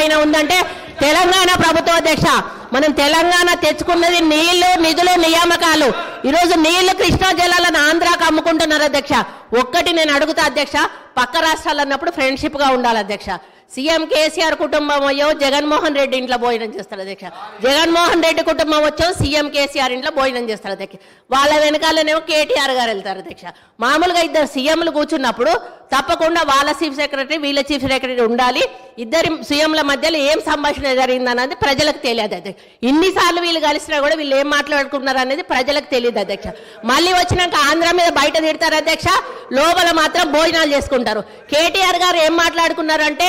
ఏదైనా ఉందంటే తెలంగాణ ప్రభుత్వ అధ్యక్ష మనం తెలంగాణ తెచ్చుకున్నది నీళ్ళు నిధులు నియామకాలు. ఈరోజు నీళ్ళు కృష్ణా జలాలను ఆంధ్రాకు అమ్ముకుంటున్నారు అధ్యక్ష. ఒక్కటి నేను అడుగుతా అధ్యక్ష పక్క రాష్ట్రాలు అన్నప్పుడు ఫ్రెండ్షిప్గా ఉండాలి అధ్యక్ష. సీఎం కేసీఆర్ కుటుంబం అయ్యో జగన్మోహన్ రెడ్డి ఇంట్లో భోజనం చేస్తారు అధ్యక్ష. జగన్మోహన్ రెడ్డి కుటుంబం వచ్చో సీఎం కేసీఆర్ ఇంట్లో భోజనం చేస్తారు అధ్యక్ష. వాళ్ళ వెనకాలనేమో కేటీఆర్ గారు వెళ్తారు అధ్యక్ష. మామూలుగా ఇద్దరు సీఎంలు కూర్చున్నప్పుడు తప్పకుండా వాళ్ళ చీఫ్ సెక్రటరీ వీళ్ళ చీఫ్ సెక్రటరీ ఉండాలి. ఇద్దరి సీఎంల మధ్యలో ఏం సంభాషణ జరిగిందన్నది ప్రజలకు తెలియదు అధ్యక్ష. ఇన్నిసార్లు వీళ్ళు కలిసినా కూడా వీళ్ళు ఏం మాట్లాడుకున్నారు అనేది ప్రజలకు తెలియదు అధ్యక్ష. మళ్ళీ వచ్చినాక ఆంధ్ర మీద బయట తిడతారు అధ్యక్ష. లోపల మాత్రం భోజనాలు చేసుకుంటారు. కేటీఆర్ గారు ఏం మాట్లాడుకున్నారంటే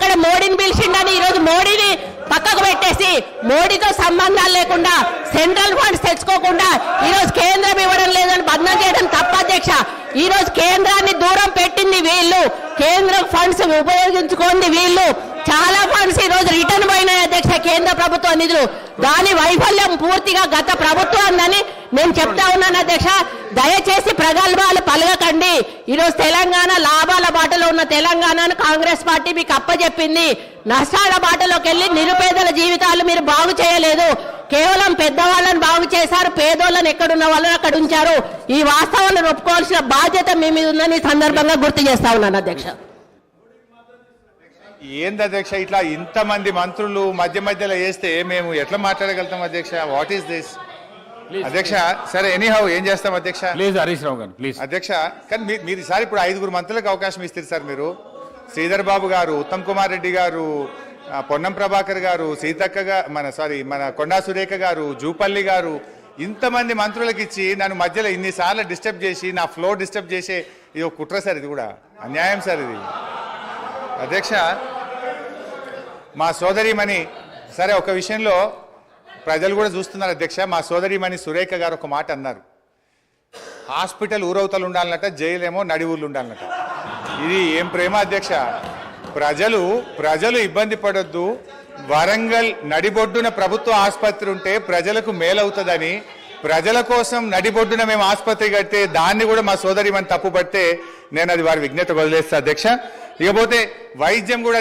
అక్కడ మోడీని పిలిచిండని ఈ రోజు మోడీని పక్కకు పెట్టేసి మోడీతో సంబంధాలు లేకుండా సెంట్రల్ ఫండ్స్ తెచ్చుకోకుండా ఈ రోజు కేంద్రం ఇవ్వడం లేదని బంధం చేయడం తప్ప అధ్యక్ష. ఈ రోజు కేంద్రాన్ని దూరం పెట్టింది వీళ్ళు. కేంద్రం ఫండ్స్ ఉపయోగించుకోండి వీళ్ళు. చాలా ఫండ్స్ ఈ రోజు రిటర్న్ పోయినాయి అధ్యక్ష కేంద్ర ప్రభుత్వ నిధులు. దాని వైఫల్యం పూర్తిగా గత ప్రభుత్వం నేను చెప్తా ఉన్నాను అధ్యక్ష. దయచేసి ప్రగల్భాలు ఈరోజు తెలంగాణ లాభాల బాటలో ఉన్న తెలంగాణను కాంగ్రెస్ పార్టీ మీకు అప్పచెప్పింది నష్టాల బాటలోకి వెళ్ళి నిరుపేదల జీవితాలు మీరు బాగు చేయలేదు. కేవలం పెద్దవాళ్ళని బాగు చేశారు పేదోళ్ళని ఎక్కడున్న వాళ్ళని అక్కడ ఉంచారు. ఈ వాస్తవాలను ఒప్పుకోవాల్సిన బాధ్యత మీ మీద ఉందని సందర్భంగా గుర్తు చేస్తా ఉన్నాను అధ్యక్ష. ఏంది అధ్యక్ష ఇట్లా ఇంతమంది మంత్రులు మధ్య మధ్యలో వేస్తే మేము ఎట్లా మాట్లాడగలుగుతాం అధ్యక్ష? వాట్ ఈస్ దిస్ అధ్యక్ష సరే ఎనీహౌ ఏం చేస్తాం అధ్యక్ష? ప్లీజ్ హరీష్ రావు గారు ప్లీజ్ అధ్యక్ష కానీ మీరు ఈసారి ఇప్పుడు ఐదుగురు మంత్రులకు అవకాశం ఇస్తారు సార్ మీరు. శ్రీధర్ బాబు గారు ఉత్తమ్ కుమార్ రెడ్డి గారు పొన్నం ప్రభాకర్ గారు సీతక్క మన సారీ మన కొండా సురేఖ గారు జూపల్లి గారు ఇంతమంది మంత్రులకు ఇచ్చి నన్ను మధ్యలో ఇన్నిసార్లు డిస్టర్బ్ చేసి నా ఫ్లో డిస్టర్బ్ చేసే ఇది ఒక కుట్ర సార్ ఇది కూడా. అన్యాయం సార్ ఇది. అధ్యక్ష మా సోదరిమణి సరే ఒక విషయంలో ప్రజలు కూడా చూస్తున్నారు అధ్యక్ష. మా సోదరిమణి సురేఖ గారు ఒక మాట అన్నారు. హాస్పిటల్ ఊరవతలు ఉండాలన్నట జైలేమో నడివుళ్ళు నడి ఊర్లు ఉండాలన్నట. ఇది ఏం ప్రేమ అధ్యక్ష? ప్రజలు ప్రజలు ఇబ్బంది పడొద్దు. వరంగల్ నడిబొడ్డున ప్రభుత్వ ఆసుపత్రి ఉంటే ప్రజలకు మేలవుతుందని ప్రజల కోసం నడిబొడ్డున మేము ఆసుపత్రి కడితే దాన్ని కూడా మా సోదరి మన తప్పు పడితే నేను అది వారి విజ్ఞత వదిలేస్తా అధ్యక్ష. ఇకపోతే వైద్యం కూడా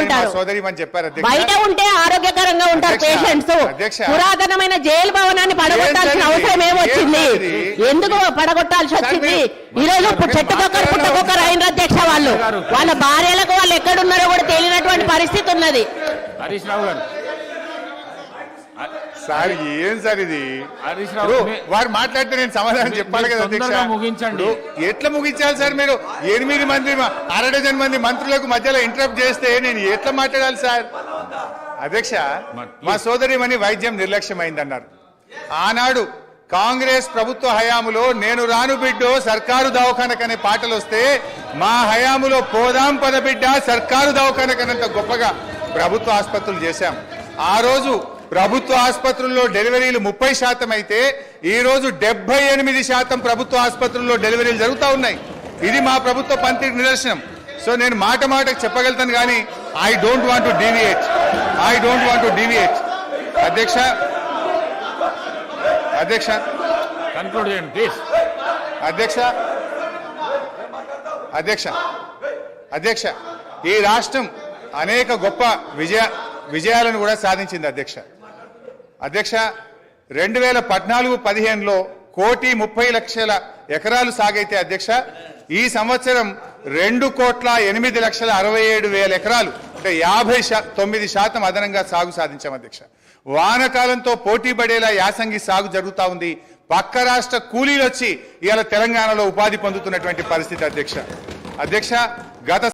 ఉంటారు. సోదరి మన చెప్పారు అధ్యక్ష బయట ఉంటే ఆరోగ్యకరంగా ఉంటారు పేషెంట్స్. పురాతనమైన జైలు భవనాన్ని పడగొట్టాల్సిన? అవసరం ఏమొచ్చింది? ఎందుకు పడగొట్టాల్సి వచ్చింది ఈ రోజు చెట్టుకొక్కరు పుట్టకొక్కరు అయిన అధ్యక్ష వాళ్ళు వాళ్ళ భార్యలకు వాళ్ళు ఎక్కడున్నారో కూడా తెలియనటువంటి పరిస్థితి ఉన్నది హరీష్ రావు గారు సార్ ఏం సార్ ఇది? హరీష్ రావు వారు మాట్లాడితే నేను సమాధానం చెప్పాలి కదా అధ్యక్ష. ముగించండి. ఎట్లా ముగించాలి సార్ మీరు? ఎనిమిది మంది అర డజన్ మంది మంత్రులకు మధ్యలో ఇంటరప్ట్ చేస్తే నేను ఎట్లా మాట్లాడాలి సార్? అధ్యక్ష మా సోదరిమణి వైద్యం నిర్లక్ష్యమైందన్నారు. ఆనాడు కాంగ్రెస్ ప్రభుత్వ హయాములో నేను రాను బిడ్డో సర్కారు దవాఖానకనే పాటలు వస్తే మా హయాములో పోదాం పద బిడ్డ సర్కారు దవాఖానకనంత గొప్పగా ప్రభుత్వ ఆసుపత్రులు చేశాం. ఆ రోజు ప్రభుత్వ ఆసుపత్రుల్లో డెలివరీలు ముప్పై శాతం అయితే ఈ రోజు డెబ్బై ఎనిమిది శాతం ప్రభుత్వ ఆసుపత్రుల్లో డెలివరీలు జరుగుతూ ఉన్నాయి. ఇది మా ప్రభుత్వ పంతికి నిదర్శనం. సో నేను మాట మాటకు చెప్పగలుగుతాను కానీ I don't want to deviate I don't want to deviate అధ్యక్ష అధ్యక్ష. కన్క్లూడ్ చేయండి ప్లీజ్ అధ్యక్ష అధ్యక్ష అధ్యక్ష. ఈ రాష్ట్రం అనేక గొప్ప విజయ విజయాలను కూడా సాధించింది అధ్యక్ష. అధ్యక్ష రెండు వేల పద్నాలుగు పదిహేనులో కోటి ముప్పై లక్షల ఎకరాలు సాగైతే అధ్యక్ష ఈ సంవత్సరం రెండు కోట్ల ఎనిమిది లక్షల అరవై ఏడు వేల ఎకరాలు అంటే యాభై శా తొమ్మిది శాతం అదనంగా సాగు సాధించాం అధ్యక్ష. వానకాలంతో పోటీ పడేలా యాసంగి సాగు జరుగుతా ఉంది. పక్క రాష్ట్ర కూలీలు వచ్చి ఇవాళ తెలంగాణలో ఉపాధి పొందుతున్నటువంటి పరిస్థితి అధ్యక్ష. అధ్యక్ష గత